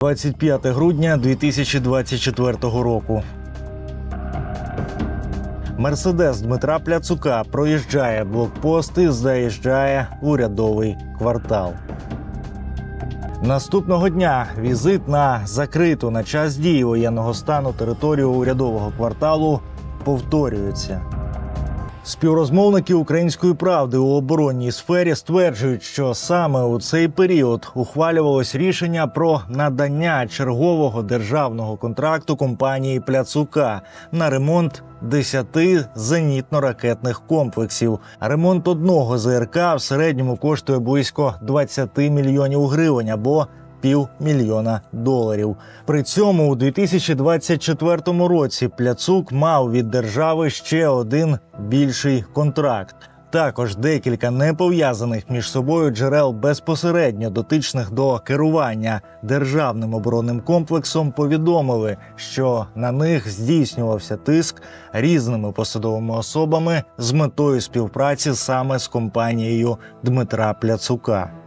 25 грудня 2024 року. Мерседес Дмитра Пляцука проїжджає блокпост і заїжджає урядовий квартал. Наступного дня візит на закриту на час дії воєнного стану територію урядового кварталу повторюється. Співрозмовники української правди у оборонній сфері стверджують, що саме у цей період ухвалювалось рішення про надання чергового державного контракту компанії Пляцука на ремонт 10 зенітно-ракетних комплексів. Ремонт одного ЗРК в середньому коштує близько 20 мільйонів гривень або півмільйона доларів. При цьому у 2024 році Пляцук мав від держави ще один більший контракт. Також декілька непов'язаних між собою джерел безпосередньо дотичних до керування державним оборонним комплексом повідомили, що на них здійснювався тиск різними посадовими особами з метою співпраці саме з компанією Дмитра Пляцука.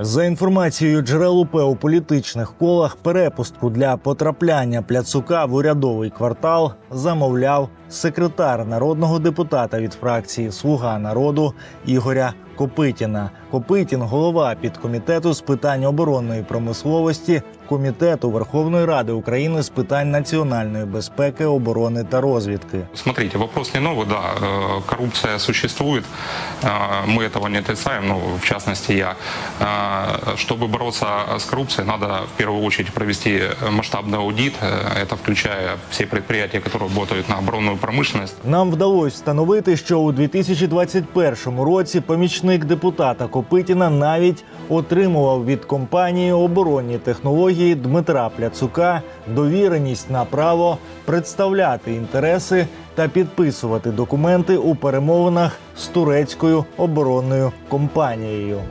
За інформацією джерел УП у політичних колах, перепустку для потрапляння пляцука в урядовий квартал замовляв секретар народного депутата від фракції Слуга народу Ігоря Копитіна. Копитін, голова підкомітету з питань оборонної промисловості комітету Верховної Ради України з питань національної безпеки, оборони та розвідки. Смотрите, вопрос не новый, да, э, коррупция существует, э, мы этого не отрицаем, ну, в частности я. Э, Чтобы бороться с коррупцией, надо в первую очередь провести масштабный аудит, э, это включая все предприятия, которые работают на оборонную промышленность. Нам вдалося встановити, що у 2021 році помічник депутата Копитіна навіть отримував від компанії оборонні технології Дмитра Пляцука довіреність на право представляти інтереси та підписувати документи у перемовинах з турецькою оборонною компанією.